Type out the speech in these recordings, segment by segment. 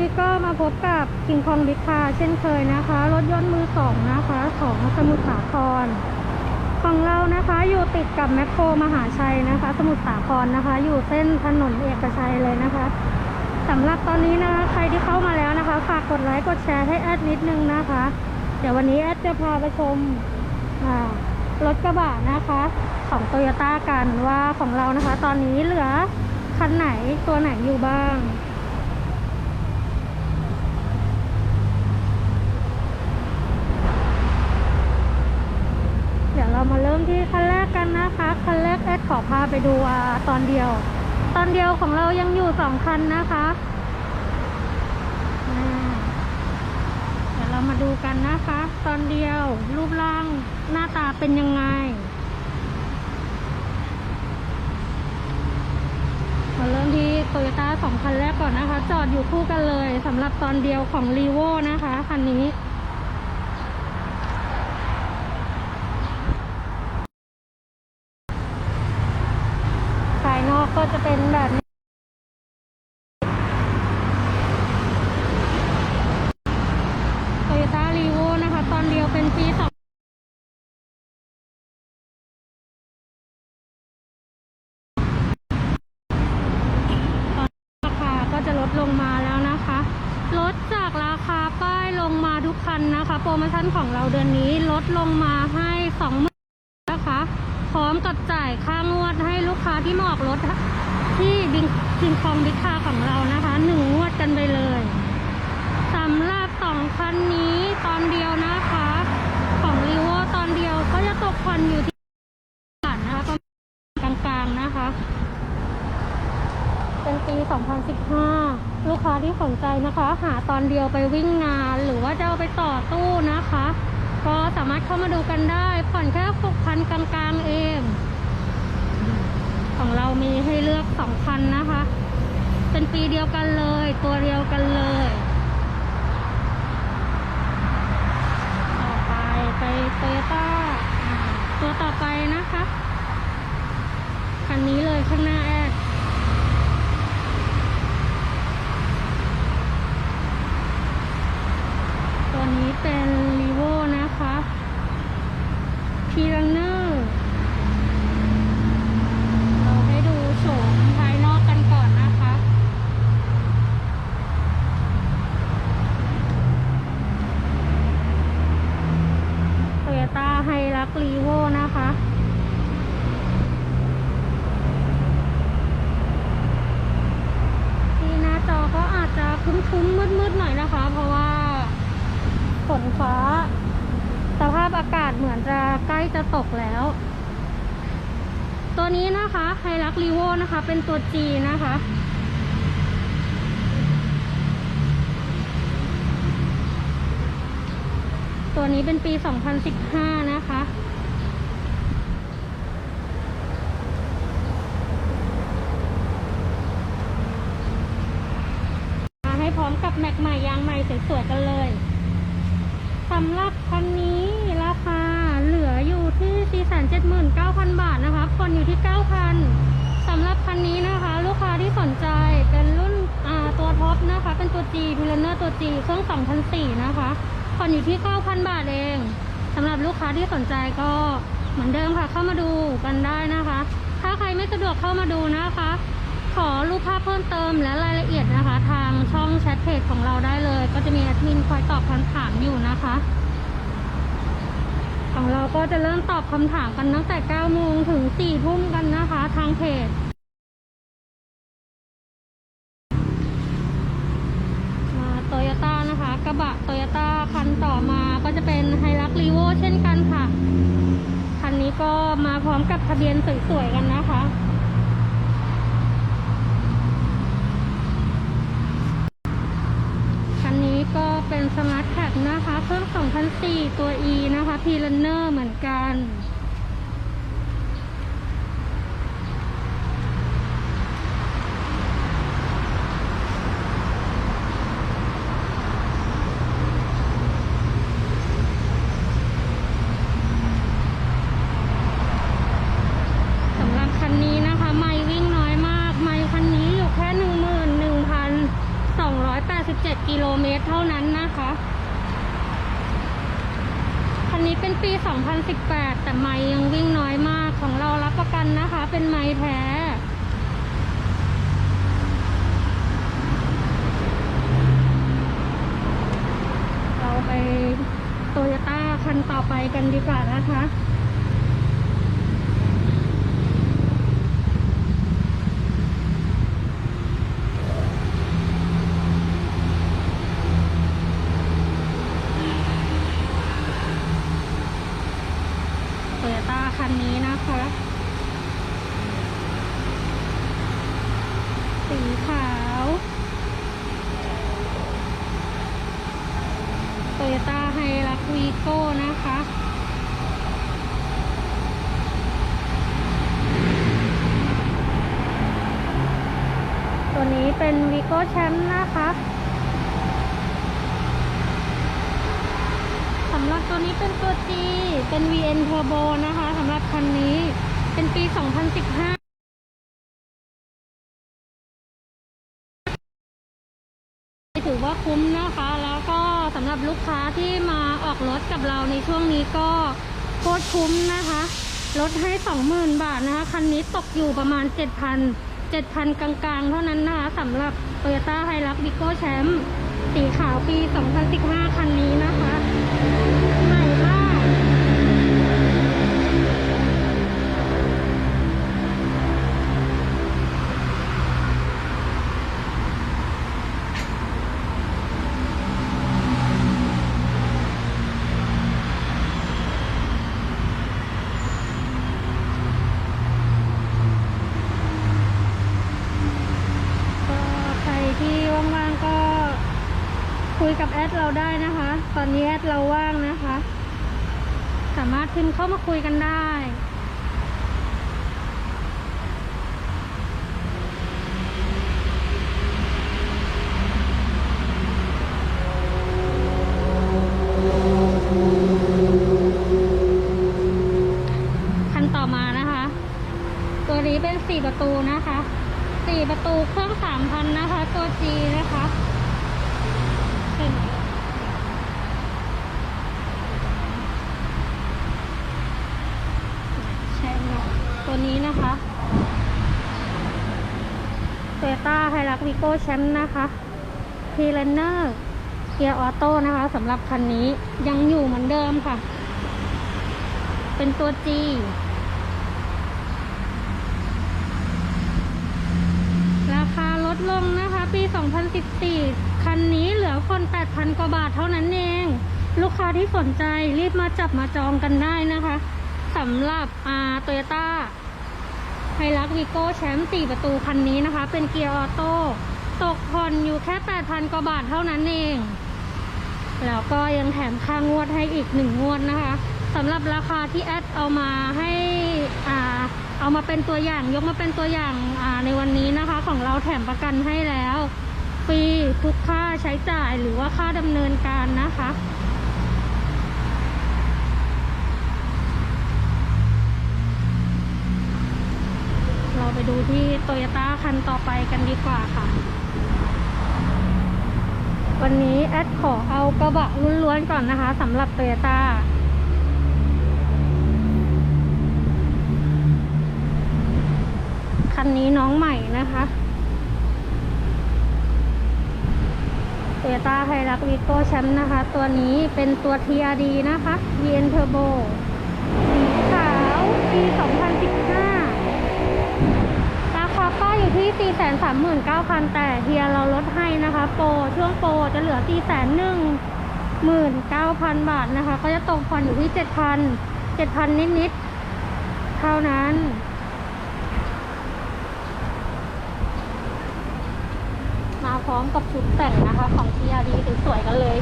นี้ก็มาพบกับคิงคองบิ๊กคาเช่นเคยนะคะ รถยนต์มือสองนะคะของสมุทรสาคร ของเรานะคะอยู่ติดกับแมคโครมหาชัยนะคะ สมุทรสาครนะคะ อยู่เส้นถนนเอกชัยเลยนะคะสำหรับตอนนี้นะคะใครที่เข้ามาแล้วนะคะ ฝากกดไลค์กดแชร์ให้แอดนิดนึงนะคะ เดี๋ยววันนี้แอดจะพาไปชมรถกระบะนะคะ ของโตโยต้ากันว่าของเรานะคะ ตอนนี้เหลือคันไหนตัวไหนอยู่บ้าง ดี๋ยวเรามาเริ่มที่คันแรกกันนะคะคันแรกแอดขอพาไปดูอตอนเดียว ตอนเดียวของเรายังอยู่สองคันนะคะเดี๋ยวเรามาดูกันนะคะ ตอนเดียวรูปร่างหน้าตาเป็นยังไงมาเริ่มที่โตโยต้าสองคันแรกก่อนนะคะ จอดอยู่คู่กันเลยสำหรับตอนเดียวของรีโวนะคะคันนี้ ภายนอกก็จะเป็นแบบนี้โตโยต้ารีโวนะคะ ตอนเดียวเป็นปีสองราคาก็จะลดลงมาแล้วนะคะ ลดจากราคาป้ายลงมาทุก คันนะคะ โปรโมชั่นของเราเดือนนี้ลดลงมาให้สองหมื่นนะคะ พร้อมกับจ่ายค่างวดให้ลูกค้าที่มาออกรถที่บิงคิงคองบิ๊กคาของเรานะคะหนึ่งงวดกันไปเลยสำหรับสองคันนี้ตอนเดียวนะคะ ของรีโวตอนเดียวก็จะตกคันอยู่ที่บาทนะคะประมาณกลางๆนะคะ เป็นปี 2015 ลูกค้าที่ สนใจนะคะ หาตอนเดียวไปวิ่งงาน หรือว่าจะเอาไปต่อตู้นะคะ ก็สามารถเข้ามาดูกันได้ ผ่อนแค่6,000กลางๆเอง ของเรามีให้เลือก2คันนะคะ เป็นปีเดียวกันเลย ตัวเดียวกันเลย ต่อไปไปโตโยต้าตัวต่อไปนะคะ คันนี้เลยข้างหน้าแอด ตัวนี้เป็นรีโวนะคะพีรันเนอร์เราให้ดูโฉมภายนอกกันก่อนนะคะ โตโยต้าไฮรั กรีโวนะคะ ที่หน้าจอก็อาจจะคลุ้มๆมืดๆหน่อยนะคะ เพราะว่าฝนฟ้า สภาพอากาศเหมือนจะใกล้จะตกแล้ว ตัวนี้นะคะไฮรักรีโวนะคะ เป็นตัว G นะคะตัวนี้เป็นปี 2015 นะคะ มาให้พร้อมกับแม็กใหม่ยางใหม่สวยๆกันเลยสำหรับคันนี้ราคาเหลืออยู่ที่ 479,000 บาทนะคะผ่อนอยู่ที่ 9,000สำหรับคันนี้นะคะ ลูกค้าที่สนใจเป็นรุ่นตัวท็อปนะคะ เป็นตัว G พิลเนอร์ตัว G เครื่อง2004นะคะผ่อนอยู่ที่ 9,000 บาทเองสำหรับลูกค้าที่สนใจก็เหมือนเดิมค่ะเข้ามาดูกันได้นะคะ ถ้าใครไม่สะดวกเข้ามาดูนะคะ ขอรูปภาพเพิ่มเติมและรายละเอียดนะคะ ทางช่องแชทเพจของเราได้เลย ก็จะมีแอดมินคอยตอบคำถามอยู่นะคะ ของเราก็จะเริ่มตอบคำถามกันตั้งแต่ 9 โมงถึง 4 ทุ่มกันนะคะ ทางเพจ มาโตโยต้านะคะ กระบะโตโยต้าคันต่อมาก็จะเป็นไฮรักรีโวเช่นกันค่ะ คันนี้ก็มาพร้อมกับทะเบียนสวยๆกันนะคะ คันนี้ก็เป็นสมาร์ทแท็กนะคะ เครื่อง2004 ตัว E นะคะ p r u n n e r เหมือนกัน สำหรับคันนี้นะคะ ไม่วิ่งน้อยมาก ไม่คันนี้อยู่แค่ 11,287 กิโลเมตร 2018 แต่ไม้ยังวิ่งน้อยมากของเรารับประกันนะคะ เป็นไม้แท้ เราไปโตโย ต่อไปกันดีกว่านะคะโตโยต้าคันนี้นะคะ สีขาวโตโยต้าไฮรักวีโก้นะคะ ตัวนี้ โก้แชมป์นะคะสำหรับตัวนี้เป็นตัว G เป็น VN Turbo นะคะสำหรับคันนี้เป็นปี 2015ถือว่าคุ้มนะคะ แล้วก็สำหรับลูกค้าที่มาออกรถกับเราในช่วงนี้ก็โคตรคุ้มนะคะ ลดให้ 20,000 บาทนะคะ คันนี้ตกอยู่ประมาณ 7,000 7,000 กลางๆ เท่านั้นนะคะสำหรับ Toyota h i l u x v i g o Champ สีขาวปี 2015 คันนี้นะคะ เราได้นะคะ ตอนนี้แอดเราว่างนะคะ สามารถพิมพ์เข้ามาคุยกันได้ ตัวนี้นะคะ Toyota h i l u x v i g o Champ นะคะ p r e n e r เกียร์ออโต้นะคะสำหรับคันนี้ยังอยู่เหมือนเดิมค่ะ เป็นตัว G ราคาลดลงนะคะ ปี 2014 คันนี้เหลือคน 8,000 กว่าบาทเท่านั้นเอง ลูกค้าที่สนใจรีบมาจับมาจองกันได้นะคะสำหรับอาโตโยต้า ไฮรักวีโก้แชมป์4ประตูคันนี้นะคะ เป็นเกียร์ออโต้ตกผ่อนอยู่แค่ 8,000 กว่าบาทเท่านั้นเอง แล้วก็ยังแถมค่างวดให้อีกหนึ่งงวดนะคะสำหรับราคาที่แอดเอามาให้อ่าเอามาเป็นตัวอย่างยกมาเป็นตัวอย่างอ่าในวันนี้นะคะ ของเราแถมประกันให้แล้วฟรีทุกค่าใช้จ่ายหรือว่าค่าดำเนินการนะคะ เรา ไปดูที่โตโยต้าคันต่อไปกันดีกว่าค่ะ วันนี้แอดขอเอากระบะล้วนๆก่อนนะคะสำหรับโตโยต้าคันนี้น้องใหม่นะคะโตโยต้าไฮรักวีโก้แชมป์นะคะ ตัวนี้เป็นตัว TRD นะคะ VN Turbo สีขาวปี 2015 ราคาป้ายอยู่ที่ 439,000 แต่เฮียเราลดให้นะคะ โปรช่วงโปรจะเหลือ 419,000 บาทนะคะ ก็จะตกผ่อนอยู่ที่ 7,000 7,000 นิดๆ เท่านั้นมาพร้อมกับชุดแต่งนะคะ ของ TRD สวยๆกันเลย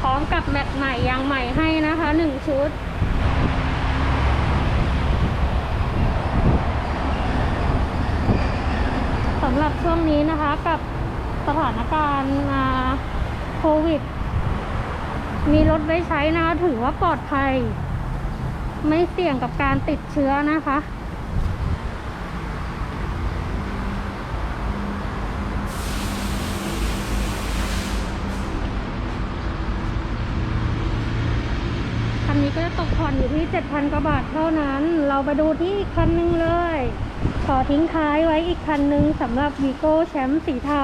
พร้อมกับแม็กใหม่ยางใหม่ให้นะคะหนึ่งชุด สำห รับช่วงนี้นะคะกับสถานการณ์โควิด มีรถไว้ใช้นะคะถือว่าปลอดภัย ไม่เสี่ยงกับการติดเชื้อนะคะคันนี้ก็จะตกผ่อนอยู่ที่ 7,000กว่าบาทเท่านั้น เราไปดูที่คันหนึงเลย ขอทิ้งท้ายไว้อีกคันหนึงสำหรับวีโก้แชมป์สีเทา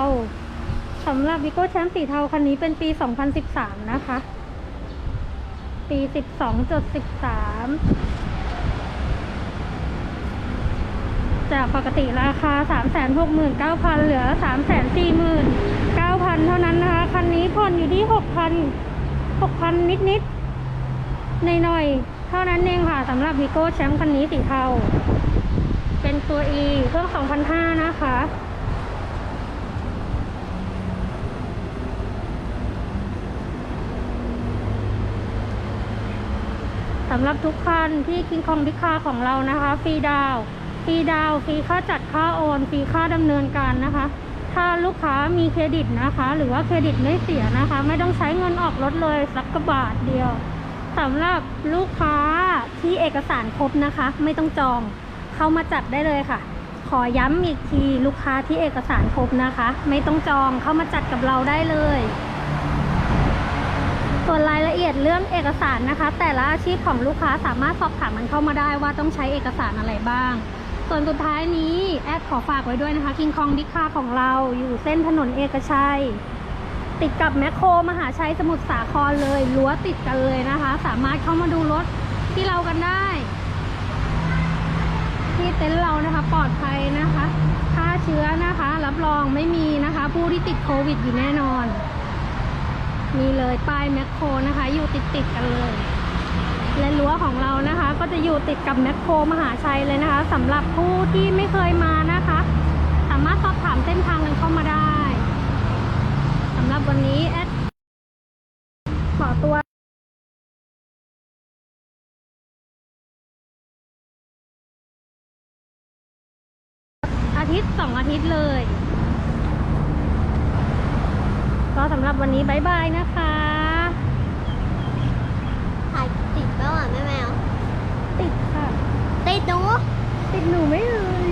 สำหรับวีโก้แชมป์สีเทาคันนี้เป็นปี 2013 นะคะ ปี 12.13 จากปกติราคา 369,000 เหลือ 349,000 เท่านั้นนะคะ คันนี้ผ่อนอยู่ที่ 6,000 6,000 นิดๆหน่อย เท่านั้นเองค่ะสำหรับวิโก้แชมป์คันนี้สีเทา เป็นตัว E เครื่อง2,500นะคะ สำหรับทุกคันที่คิงคองดิคาของเรานะคะ ฟรีดาวฟรีดาวฟรีค่าจัดค่าโอนฟรีค่าดำเนินการนะคะ ถ้าลูกค้ามีเครดิตนะคะ หรือว่าเครดิตไม่เสียนะคะ ไม่ต้องใช้เงินออกรถเลยสักกระบาทเดียวสำหรับลูกค้าที่เอกสารครบนะคะ ไม่ต้องจอง เข้ามาจัดได้เลยค่ะ ขอย้ำอีกทีลูกค้าที่เอกสารครบนะคะ ไม่ต้องจองเข้ามาจัดกับเราได้เลย ส่วนรายละเอียดเรื่องเอกสารนะคะ แต่ละอาชีพของลูกค้าสามารถสอบถามมันเข้ามาได้ว่าต้องใช้เอกสารอะไรบ้าง ส่วนสุดท้ายนี้แอดขอฝากไว้ด้วยนะคะคิงคองดิคาของเราอยู่เส้นถนนเอกชัยติดกับแมคโครมหาชัยสมุทรสาครเลยรั้วติดกันเลยนะคะ สามารถเข้ามาดูรถที่เรากันได้ นะคะ ปลอดภัยนะคะค่าเชื้อนะคะ รับรองไม่มีนะคะ ผู้ที่ติดโควิดอยู่แน่นอน มีเลยป้ายแมคโครนะคะ อยู่ติดติดกันเลยและรั้วของเรานะคะ ก็จะอยู่ติดกับแมคโครมหาชัยเลยนะคะสำหรับผู้ที่ไม่เคยมานะคะ สามารถสอบถามเส้นทางกันเข้ามาได้สำหรับวันนี้แอดขอตัว ทิตย์สองอาทิตย์เลย ก็สำหรับวันนี้บายบายนะคะถ่ายติดเปล่าอะแม่แมว ติดค่ะ ติดหนู ติดหนูไม่เลย